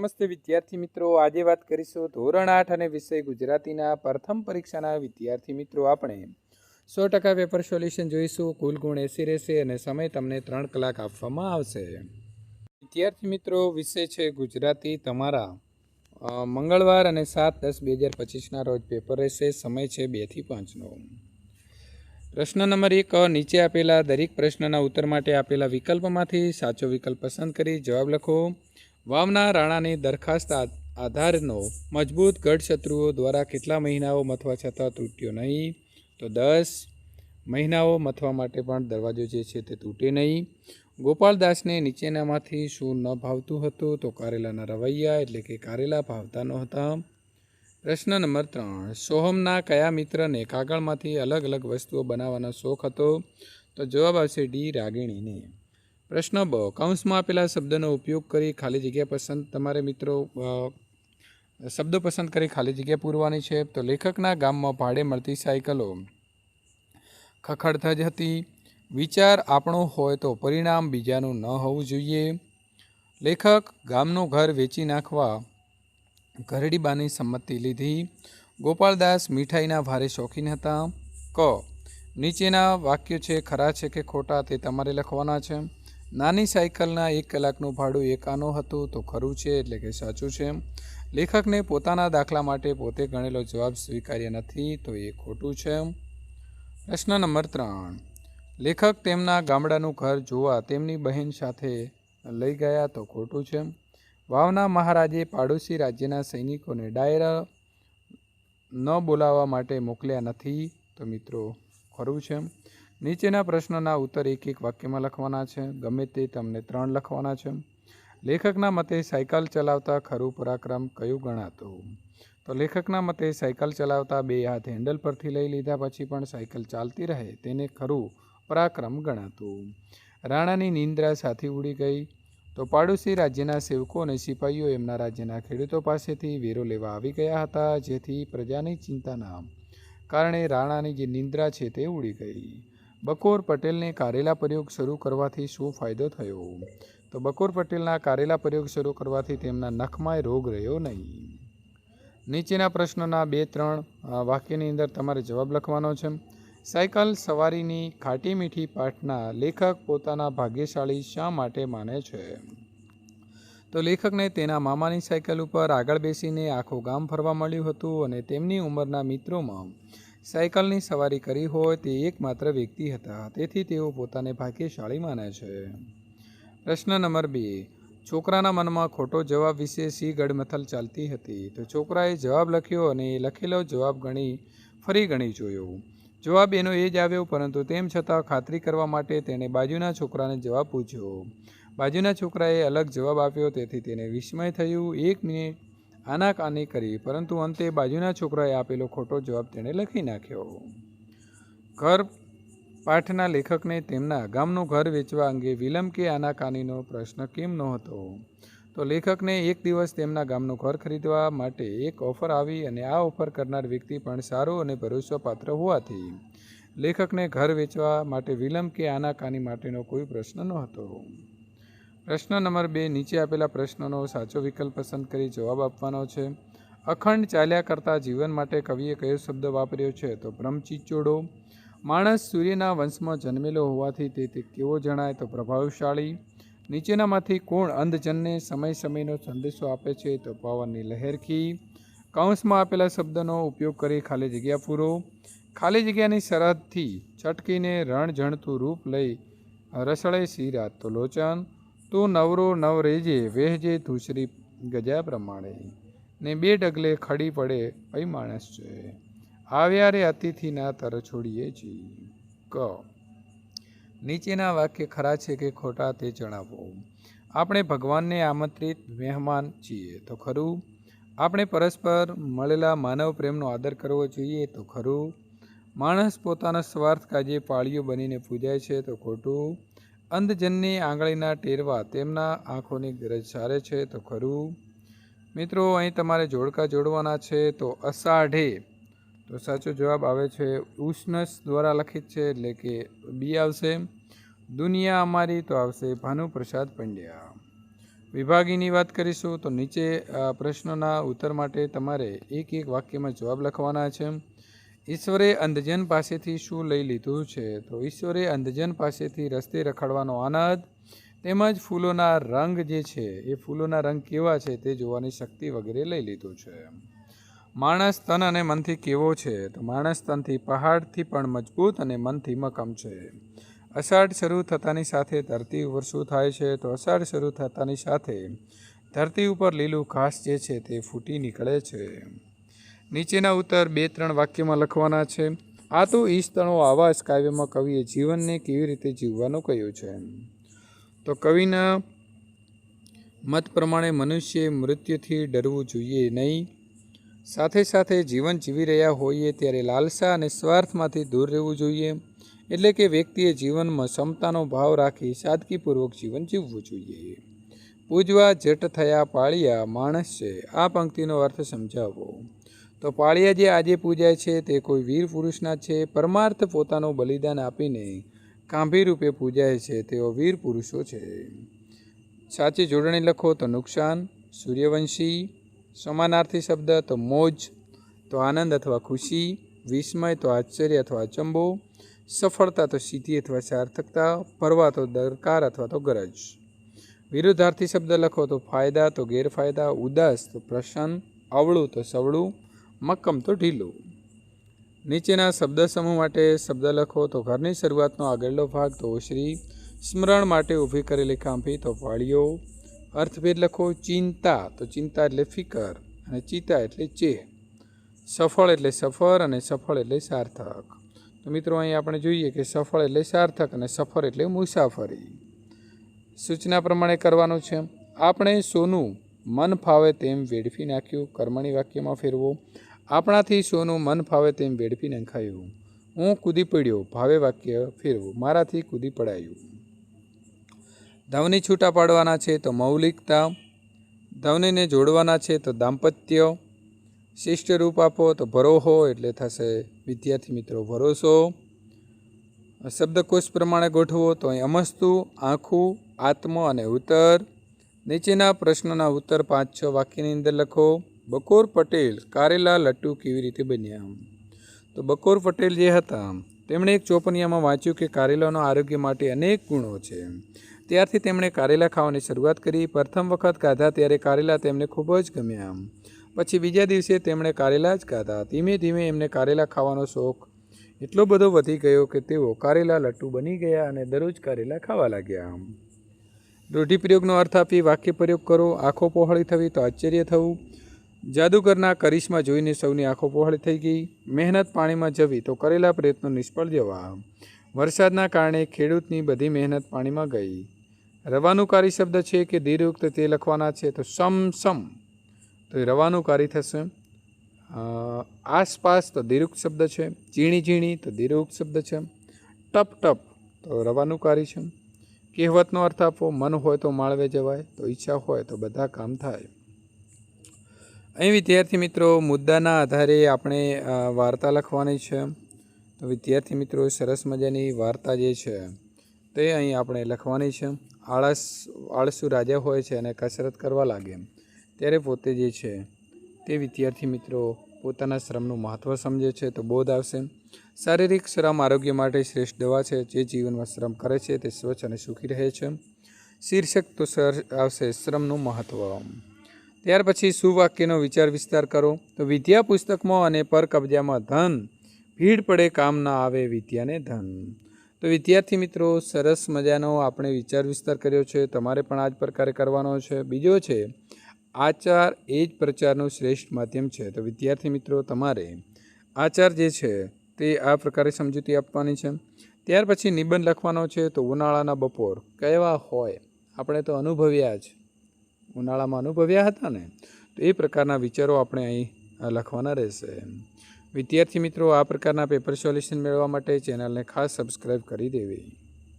નમસ્તે વિદ્યાર્થી મિત્રો. આજે વાત કરીશું ધોરણ આઠ અને વિષય ગુજરાતીના પ્રથમ પરીક્ષાના વિદ્યાર્થી મિત્રો આપણે. સો ટકા પેપર સોલ્યુશન જોઈશું, કુલ ગુણ એસી રહેશે અને સમય તમને ત્રણ કલાક આપવામાં આવશે. વિદ્યાર્થી મિત્રો, વિષય છે ગુજરાતી. તમારા મંગળવાર અને સાત દસ બે હજાર પચીસના રોજ પેપર રહેશે. સમય છે બેથી પાંચનો. પ્રશ્ન નંબર એક, નીચે આપેલા દરેક પ્રશ્નના ઉત્તર માટે આપેલા વિકલ્પમાંથી સાચો વિકલ્પ પસંદ કરી જવાબ લખો. વાવના રાણાની દરખાસ્ત આધારનો મજબૂત ગઢ શત્રુઓ દ્વારા કેટલા મહિનાઓ મથવા છતાં તૂટ્યો નહીં? તો દસ મહિનાઓ મથવા માટે પણ દરવાજો જે છે તે તૂટે નહીં. ગોપાલદાસને નીચેનામાંથી શું ન ભાવતું હતું? તો કારેલાના રવૈયા એટલે કે કારેલા ભાવતા નહોતા. પ્રશ્ન નંબર ત્રણ. સોહમના કયા મિત્રને કાગળમાંથી અલગ અલગ વસ્તુઓ બનાવવાનો શોખ હતો? તો જવાબ આવશે ડી. રાગિણીને. પ્રશ્ન બ, કૌંસમાં આપેલા શબ્દનો ઉપયોગ કરી ખાલી જગ્યા પસંદ. તમારે મિત્રો શબ્દો પસંદ કરી ખાલી જગ્યા પૂરવાની છે. તો લેખકના ગામમાં ભાડે મળતી સાયકલો. જ હતી. વિચાર આપણો હોય તો પરિણામ બીજાનું ન હોવું જોઈએ. લેખક ગામનું ઘર વેચી નાખવા ઘરડીબાની સંમતિ લીધી. ગોપાલદાસ મીઠાઈના ભારે શોખીન હતા. ક, નીચેના વાક્યો છે, ખરા છે કે ખોટા તે તમારે લખવાના છે? નાની સાયકલના એક કલાકનું ભાડું એકાનું હતું તો ખરું છે, એટલે કે સાચું છે લેખકને પોતાના દાખલા માટે પોતે ગણેલો જવાબ સ્વીકાર્ય નથી તો એ ખોટું છે પ્રશ્ન નંબર ત્રણ. લેખક તેમના ગામડાનું ઘર જોવા તેમની બહેન સાથે લઈ ગયા તો ખોટું છે વાવના મહારાજે પાડોશી રાજ્યના સૈનિકોને ડાયરા ન બોલાવવા માટે મોકલ્યા નથી તો મિત્રો ખરું છે નીચેના પ્રશ્નોના ઉત્તર એક એક વાક્યમાં લખવાના છે. ગમે તે તમને ત્રણ લખવાના છે. લેખકના મતે સાયકલ ચલાવતા ખરું પરાક્રમ કયું ગણાતું? તો લેખકના મતે સાયકલ ચલાવતા બે હાથ હેન્ડલ પરથી લઈ લીધા પછી પણ સાયકલ ચાલતી રહે તેને ખરું પરાક્રમ ગણાતું? રાણાની નિંદ્રા સાથી ઉડી ગઈ. તો પાડોશી રાજ્યના સેવકો અને સિપાહીઓ એમના રાજ્યના ખેડૂતો પાસેથી વેરો લેવા આવી ગયા હતા, જેથી પ્રજાની ચિંતાના કારણે રાણાની જે નિંદ્રા છે તે ઉડી ગઈ. બકોર પટેલને કારેલા પ્રયોગ શરૂ કરવાથી શું ફાયદો થયો? તો બકોર પટેલના કારેલા પ્રયોગ શરૂ કરવાથી તેમના નખમાં રોગ રહ્યો નહીં. નીચેના પ્રશ્નોના બે, ત્રણ વાક્યની અંદર તમારે જવાબ લખવાનો છે. સાયકલ સવારીની ખાટી મીઠી પાઠના લેખક પોતાના ભાગ્યશાળી શા માટે માને છે? તો લેખકને તેના મામાની સાયકલ ઉપર આગળ બેસીને આખું ગામ ફરવા મળ્યું હતું અને તેમની ઉંમરના મિત્રોમાં સાયકલની સવારી કરી હોય તે એકમાત્ર વ્યક્તિ હતા. તેથી તેઓ પોતાને ભાગ્યશાળી માને છે. પ્રશ્ન નંબર બે. છોકરાના મનમાં ખોટો જવાબ વિશે સી ગડમથલ ચાલતી હતી. તો છોકરાએ જવાબ લખ્યો અને એ લખેલો જવાબ ગણી, ફરી ગણી જોયો. જવાબ એનો એ જ આવ્યો, પરંતુ તેમ છતાં ખાતરી કરવા માટે તેણે બાજુના છોકરાને જવાબ પૂછ્યો. બાજુના છોકરાએ અલગ જવાબ આપ્યો, તેથી તેને વિસ્મય થયું. એક મિનિટ આનાકાની કરી, પરંતુ અંતે બાજુના છોકરાએ આપેલો ખોટો જવાબ તેણે લખી નાખ્યો. ઘર પાઠના લેખકને તેમના ગામનું ઘર વેચવા અંગે વિલંબ કે આનાકાનીનો પ્રશ્ન કેમ નહોતો? તો લેખકને એક દિવસ તેમના ગામનું ઘર ખરીદવા માટે એક ઓફર આવી અને આ ઓફર કરનાર વ્યક્તિ પણ સારો અને ભરોસાપાત્ર હોવાથી લેખકને ઘર વેચવા માટે વિલંબ કે આનાકાની માટેનો કોઈ પ્રશ્ન નહોતો. પ્રશ્ન નંબર બે, નીચે આપેલા પ્રશ્નોનો સાચો વિકલ્પ પસંદ કરી જવાબ આપવાનો છે. અખંડ ચાલ્યા કરતા જીવન માટે કવિએ કયો શબ્દ વાપર્યો છે? તો બ્રહ્મચિચોડો. માણસ સૂર્યના વંશમાં જન્મેલો હોવાથી તે કેવો જણાય? તો પ્રભાવશાળી. નીચેનામાંથી કોણ અંધજનને સમય સમયનો સંદેશો આપે છે? તો પવનની લહેરખી. કૌંસમાં આપેલા શબ્દનો ઉપયોગ કરી ખાલી જગ્યા પૂરો. ખાલી જગ્યાની સરહદથી છટકીને રણ જણતું રૂપ લઈ રસળે સી રાત તો લોચન તું નવરો નવ રેજે, વહેજે ધૂસરી ગજા પ્રમાણે. ને બે ડગલે ખડી પડે એ માણસ છે. આવ્યા રે અતિથિના તર છોડીએ છીએ. ક. નીચેના વાક્ય ખરા છે કે ખોટા તે જણાવો. આપણે ભગવાનને આમંત્રિત મહેમાન છીએ તો ખરું? આપણે પરસ્પર મળેલા માનવ પ્રેમનો આદર કરવો જોઈએ તો ખરું? માણસ પોતાના સ્વાર્થ કાજે પાળીઓ બનીને પૂજાય છે તો ખોટું? અંધજનની આંગળીના ટેરવા તેમના આંખોની ગરજ સારે છે તો ખરું. મિત્રો, અહીં તમારે જોડકા જોડવાના છે તો અષાઢે. તો સાચો જવાબ આવે છે ઉષ્ણસ દ્વારા લખિત છે એટલે કે બી આવશે. દુનિયા અમારી તો આવશે ભાનુપ્રસાદ પંડ્યા. વિભાગીની વાત કરીશું તો નીચે પ્રશ્નોના ઉત્તર માટે તમારે એક એક વાક્યમાં જવાબ લખવાના છે. ઈશ્વરે અંધજન પાસેથી શું લઈ લીધું છે? તો ઈશ્વરે અંધજન પાસેથી રસ્તે રખડવાનો આનંદ તેમજ ફૂલોના રંગ જે છે, એ ફૂલોના રંગ કેવા છે તે જોવાની શક્તિ વગેરે લઈ લીધું છે. માણસ તન અને મનથી કેવો છે? તો માણસ તનથી પહાડથી પણ મજબૂત અને મનથી મકમ છે. અષાઢ શરૂ થતાની સાથે ધરતી ઉપર શું થાય છે? તો અષાઢ શરૂ થતાની સાથે ધરતી ઉપર લીલું ઘાસ જે છે તે ફૂટી નીકળે છે. નીચેના ઉત્તર બે ત્રણ વાક્યમાં લખવાના છે, આ તો ઈસ્તણો આવાસ કાવ્યમાં કવિએ જીવનને કેવી રીતે જીવવાનું કહ્યું છે? તો કવિના મત પ્રમાણે મનુષ્યએ મૃત્યુથી ડરવું જોઈએ નહીં. સાથે સાથે જીવન જીવી રહ્યા હોઈએ ત્યારે લાલસા અને સ્વાર્થમાંથી દૂર રહેવું જોઈએ, એટલે કે વ્યક્તિએ જીવનમાં ક્ષમતાનો ભાવ રાખી સાદગીપૂર્વક જીવન જીવવું જોઈએ. પૂજવા, જટ થયા, પાળિયા, માણસ છે. આ પંક્તિનો અર્થ સમજાવો. તો પાળિયા જે આજે પૂજાય છે તે કોઈ વીર પુરુષના છે. પરમાર્થ પોતાનું બલિદાન આપીને કાંભી રૂપે પૂજાય છે. તેઓ વીર પુરુષો છે. સાચી જોડણી લખો તો નુકસાન, સૂર્યવંશી, સમાનાર્થી શબ્દ તો મોજ, તો આનંદ અથવા ખુશી, વિસ્મય તો આશ્ચર્ય અથવા અચંબો, સફળતા તો સિદ્ધિ અથવા સાર્થકતા, પરવા તો દરકાર અથવા તો ગરજ. વિરુદ્ધાર્થી શબ્દ લખો તો ફાયદા તો ગેરફાયદા, ઉદાસ તો પ્રસન્ન, અવળું તો સવળું મક્કમ તો ઢીલું. નીચેના શબ્દ સમૂહ માટે શબ્દ લખો તો ઘરની શરૂઆતનો આગળનો ભાગ તો ઓશરી સ્મરણ માટે ઊભી કરેલી કાંભી તો વાળીઓ. અર્થભેદ લખો ચિંતા તો ચિંતા એટલે ફિકર અને ચિતા એટલે ચેહ. સફળ એટલે સફર અને સફળ એટલે સાર્થક. તો મિત્રો અહીં આપણે જોઈએ કે સફળ એટલે સાર્થક અને સફર એટલે મુસાફરી. સૂચના પ્રમાણે કરવાનું છે. આપણે સોનું મન ફાવે તેમ વેડફી નાખ્યું. કર્મણી વાક્યમાં ફેરવો. આપણાથી સોનું મન ફાવે તેમ વેડફી નંખાયું હું કૂદી પડ્યો, ભાવે વાક્ય ફેરવું, મારાથી કૂદી પડાયું. ધવની છૂટા પાડવાના છે તો મૌલિકતા, ધવનીને જોડવાના છે તો દાંપત્ય. શિષ્ટ રૂપ આપો તો ભરોહો એટલે થશે. વિદ્યાર્થી મિત્રો, ભરોસો. શબ્દકોશ પ્રમાણે ગોઠવો તો અહીં અમસ્તુ, આંખું, આત્મ અને ઉત્તર. નીચેના પ્રશ્નોના ઉત્તર પાંચ છ વાક્યની અંદર લખો. બકોર પટેલ કારેલા લટ્ટુ કેવી રીતે બન્યા? તો બકોર પટેલ જે હતા, તેમણે એક ચોપનિયામાં વાંચ્યું કે કારેલાનો આરોગ્ય માટે અનેક ગુણો છે. ત્યારથી તેમણે કારેલા ખાવાની શરૂઆત કરી. પ્રથમ વખત ખાધા ત્યારે કારેલા તેમને ખૂબ જ ગમ્યા. પછી બીજા દિવસે તેમણે કારેલા જ ખાધા. ધીમે ધીમે એમને કારેલા ખાવાનો શોખ એટલો બધો વધી ગયો કે તેઓ કારેલા લટ્ટુ બની ગયા અને દરરોજ કારેલા ખાવા લાગ્યા. રૂઢિપ્રયોગનો અર્થ આપી વાક્ય પ્રયોગ કરો. આંખો પહોળી થવી તો આશ્ચર્ય થવું. જાદુગરના કરિશ્મા જોઈને સૌની આંખો પહોળી થઈ ગઈ. મહેનત પાણીમાં જવી તો કરેલા પ્રયત્નો નિષ્ફળ જવા વરસાદના કારણે ખેડૂતની બધી મહેનત પાણીમાં ગઈ. રવાનુકારી શબ્દ છે કે દીર્ઘયુક્ત તે લખવાના છે તો સમ સમ. તો એ રવાનુકારી થશે. આસપાસ તો દીર્ઘ શબ્દ છે. ઝીણી ઝીણી તો દીર્ઘ શબ્દ છે. ટપ ટપ તો રવાનુકારી છે. કહેવતનો અર્થ આપો મન હોય તો માળવે જવાય, તો ઈચ્છા હોય તો બધા કામ થાય. અહીં વિદ્યાર્થી મિત્રો, મુદ્દાના આધારે આપણે વાર્તા લખવાની છે. તો વિદ્યાર્થી મિત્રો, સરસ મજાની વાર્તા જે છે, તે અહીં આપણે લખવાની છે. આળસ, આળસુ રાજા હોય છે અને કસરત કરવા લાગે. ત્યારે પોતે જે છે, તે વિદ્યાર્થી મિત્રો પોતાના શ્રમનું મહત્ત્વ સમજે છે તો બોધ આવશે. શારીરિક શ્રમ, આરોગ્ય માટે શ્રેષ્ઠ દવા છે. જે જીવનમાં શ્રમ કરે છે તે સ્વચ્છ અને સુખી રહે છે. શીર્ષક તો સર, આવશે શ્રમનું મહત્ત્વ ત્યાર પછી સુવાક્યનો વિચાર વિસ્તાર કરો. તો વિદ્યા પુસ્તકમાં અને પર કબજામાં ધન. ભીડ પડે, કામ ના આવે, વિદ્યાને ધન. તો વિદ્યાર્થી મિત્રો, સરસ મજાનો આપણે વિચાર વિસ્તાર કર્યો છે. તમારે પણ આ જ પ્રકારે કરવાનો છે. બીજો છે, આચાર એ જ પ્રચારનું શ્રેષ્ઠ માધ્યમ છે. તો વિદ્યાર્થી મિત્રો, તમારે આચાર જે છે, તે આ પ્રકારે સમજૂતી આપવાની છે. ત્યાર પછી નિબંધ લખવાનો છે. તો ઉનાળાના બપોર કેવા હોય. આપણે તો અનુભવ્યા જ. ઉનાળામાં અનુભવ્યા હતા ને? તો એ પ્રકારના વિચારો આપણે અહીં લખવાના રહેશે. વિદ્યાર્થી મિત્રો, આ પ્રકારના પેપર સોલ્યુશન મેળવવા માટે ચેનલને ખાસ સબસ્ક્રાઈબ કરી દેવી.